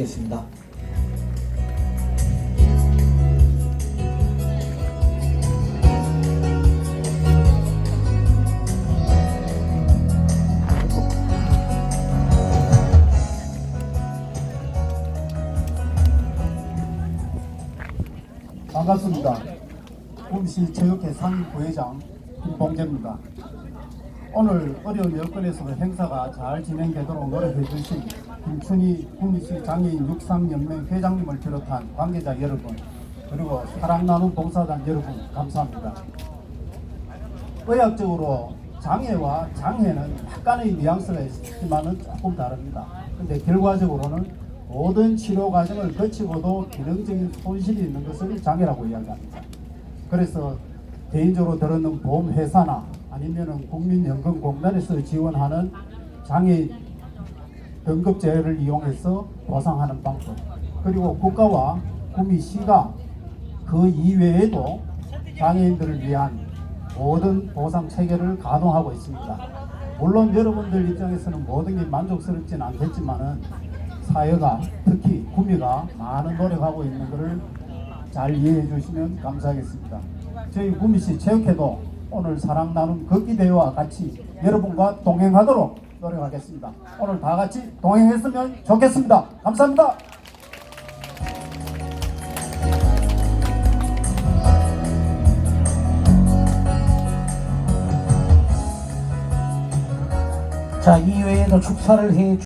주시겠습니다. 반갑습니다. 구미시 체육회 상부회장 김봉재입니다. 오늘 어려운 여건에서 행사가 잘 진행되도록 노력해 주신 김춘희 구미시 장애인 육상연맹 회장님을 비롯한 관계자 여러분 그리고 사랑 나눔 봉사단 여러분 감사합니다. 의학적으로 장애와 장애는 약간의 뉘앙스가 있지만은 조금 다릅니다. 근데 결과적으로는 모든 치료 과정을 거치고도 기능적인 손실이 있는 것을 장애라고 이야기합니다. 그래서 개인적으로 들었는 보험회사나 아니면은 국민연금공단에서 지원하는 장애인 등급제를 이용해서 보상하는 방법 그리고 국가와 구미시가 그 이외에도 장애인들을 위한 모든 보상 체계를 가동하고 있습니다. 물론 여러분들 입장에서는 모든 게 만족스럽지는 않겠지만은 사회가 특히 구미가 많은 노력하고 있는 것을 잘 이해해 주시면 감사하겠습니다. 저희 구미시 체육회도 오늘 사랑 나눔 걷기 대회와 같이 여러분과 동행하도록 노력하겠습니다. 오늘 다 같이 동행했으면 좋겠습니다. 감사합니다. 자, 이외에도 축사를 해